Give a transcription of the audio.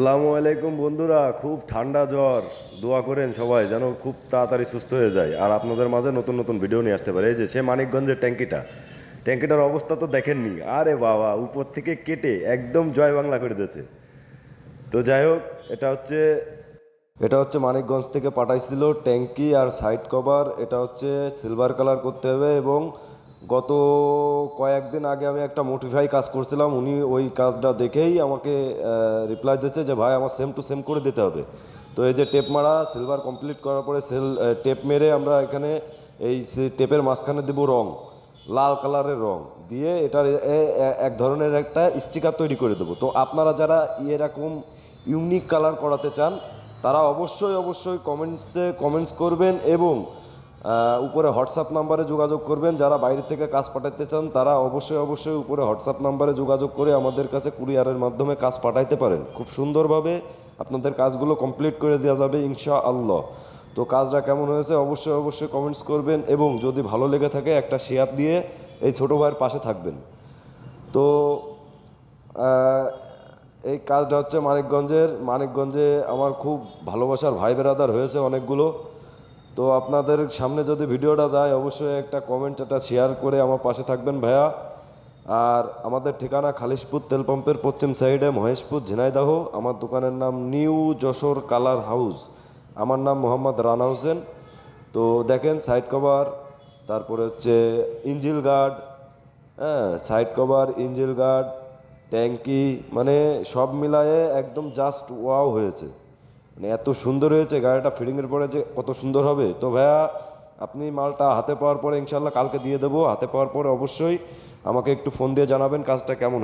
আসসালামু আলাইকুম বন্ধুরা, খুব ঠান্ডা জ্বর। দোয়া করেন সবাই যেন খুব তাড়াতাড়ি সুস্থ হয়ে যায়। আর আপনাদের মাঝে নতুন নতুন ভিডিও নিয়ে আসতে পারে। এই যে, সে মানিকগঞ্জের ট্যাঙ্কিটা। ট্যাঙ্কিটার অবস্থা তো দেখেননি। আরে বাবা, উপর থেকে কেটে একদম জয় বাংলা করে দিয়েছে। তো যাই হোক, এটা হচ্ছে এটা হচ্ছে মানিকগঞ্জ থেকে পাঠাইছিল ট্যাঙ্কি আর সাইড কভার। এটা হচ্ছে সিলভার কালার করতে হবে এবং গত কয়েকদিন আগে আমি একটা মোটিফাই কাজ করছিলাম, উনি ওই কাজটা দেখেই আমাকে রিপ্লাই দিচ্ছে যে, ভাই, আমার সেম টু সেম করে দিতে হবে। তো এই যে টেপ মারা সিলভার কমপ্লিট করার পরে সেল টেপ মেরে আমরা এখানে এই টেপের মাঝখানে দেবো রং, লাল কালারের রং। দিয়ে এটার এক ধরনের একটা স্টিকার তৈরি করে দেবো। তো আপনারা যারা এরকম ইউনিক কালার করাতে চান, তারা অবশ্যই অবশ্যই কমেন্টসে কমেন্টস করবেন এবং উপরে হোয়াটসঅ্যাপ নাম্বারে যোগাযোগ করবেন। যারা বাইরে থেকে কাজ পাঠাতে চান, তারা অবশ্যই অবশ্যই উপরে হোয়াটসঅ্যাপ নাম্বারে যোগাযোগ করে আমাদের কাছে কুরিয়ারের মাধ্যমে কাজ পাঠাইতে পারেন। খুব সুন্দরভাবে আপনাদের কাজগুলো কমপ্লিট করে দেওয়া যাবে ইনশা আল্লাহ তো কাজটা কেমন হয়েছে অবশ্যই অবশ্যই কমেন্টস করবেন এবং যদি ভালো লেগে থাকে, একটা শেয়ার দিয়ে এই ছোটো ভাইয়ের পাশে থাকবেন। তো এই কাজটা হচ্ছে মানিকগঞ্জের। মানিকগঞ্জে আমার খুব ভালোবাসার ভাই বেরাদার হয়েছে অনেকগুলো। তো আপনাদের সামনে যদি ভিডিওটা যায়, অবশ্যই একটা কমেন্ট একটা শেয়ার করে আমার পাশে থাকবেন ভাইয়া। আর আমাদের ঠিকানা খালিশপুর তেল পাম্পের পশ্চিম সাইডে মহেশপুর, ঝিনাইদাহ। আমার দোকানের নাম নিউ যশোর কালার হাউস। আমার নাম মোহাম্মদ রানা হোসেন। তো দেখেন সাইড কভার তারপরে হচ্ছে ইঞ্জিল গার্ড হ্যাঁ সাইড কভার ইঞ্জিল গার্ড ট্যাঙ্কি মানে সব মিলায়ে একদম জাস্ট ওয়াও হয়েছে। মানে এত সুন্দর হয়েছে, গাড়িটা ফিটিংয়ের পরে যে কত সুন্দর হবে। তো ভাইয়া, আপনি মালটা হাতে পাওয়ার পরে ইনশাল্লাহ কালকে দিয়ে দেবো। হাতে পাওয়ার পরে অবশ্যই আমাকে একটু ফোন দিয়ে জানাবেন কাজটা কেমন